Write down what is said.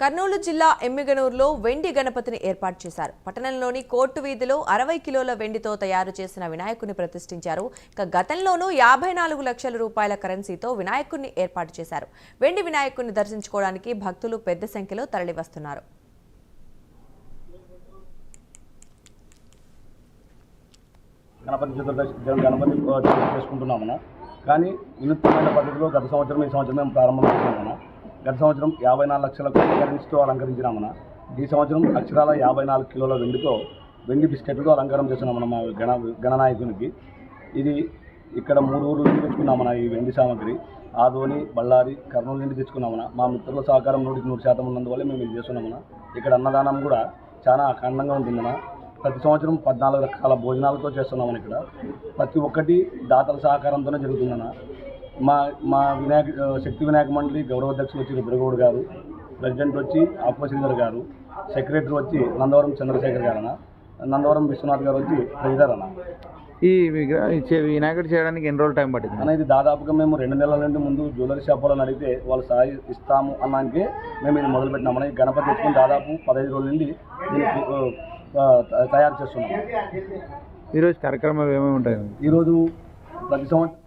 కర్నూలు జిల్లా ఎమ్మిగనూరులో వెండి గణపతిని ఏర్పాటు చేశారు. పట్టణంలోని కోర్టు వీధిలో అరవై కిలోల వెండితో తయారు చేసిన వినాయకుని ప్రతిష్ఠించారు. ఇక గతంలోనూ యాభై నాలుగు లక్షల రూపాయల కరెన్సీతో వినాయకుడిని ఏర్పాటు చేశారు. వెండి వినాయకుడిని దర్శించుకోవడానికి భక్తులు పెద్ద సంఖ్యలో తరలివస్తున్నారు. గణపతి చతుర్దశి గణపతి చతుర్థి కానీ వినూత్నమైన పద్ధతిలో గత సంవత్సరం ఈ సంవత్సరం మేము ప్రారంభం చేసినామన్న గత సంవత్సరం యాభై నాలుగు లక్షల కరెన్సీతో అలంకరించినామన్న. ఈ సంవత్సరం అక్షరాల యాభై నాలుగు కిలోల వెండితో వెండి బిస్కెట్లతో అలంకారం చేస్తున్నామన్న మా గణ గణనాయకునికి ఇది ఇక్కడ మూడు ఊర్ల నుండి తెచ్చుకున్నామన్న ఈ వెండి సామాగ్రి. ఆదోని బళ్ళారి కర్నూలు నుండి తెచ్చుకున్నామన్న. మా మిత్రుల సహకారం నూటికి నూరు శాతం ఉన్నందువల్ల మేము ఇది చేస్తున్నామన్న. ఇక్కడ అన్నదానం కూడా చాలా అఖండంగా ఉంటుందన్న. ప్రతి సంవత్సరం పద్నాలుగు రకాల భోజనాలతో చేస్తున్నామని ఇక్కడ. ప్రతి ఒక్కటి దాతల సహకారంతోనే జరుగుతుందన్న. మా మా వినాయక శక్తి వినాయక మండలి గౌరవాధ్యక్షులు వచ్చి రుద్రగౌడ్ గారు ప్రెసిడెంట్ వచ్చి ఆపశ్రీధర్ గారు సెక్రటరీ వచ్చి నందవరం చంద్రశేఖర్ గారు అన్న నందవరం విశ్వనాథ్ గారు వచ్చి ట్రెజరర్ అన్న. ఈ వినాయకుడు చేయడానికి ఎన్ని రోజులు టైం పట్టింది? అన్న ఇది దాదాపుగా మేము రెండు నెలల నుండి ముందు జ్యువెలరీ షాప్ వాళ్ళని అడిగితే వాళ్ళు సాయి ఇస్తాము అన్నానికి మేము ఇది మొదలుపెట్టినామన్న ఈ గణపతి తెచ్చుకుని దాదాపు పదహైదు రోజుల నుండి తయారు చేస్తున్నాము ఈరోజు కార్యక్రమాలు ఏమేమి ఉంటాయి? ఈరోజు ప్రతి సంవత్సరం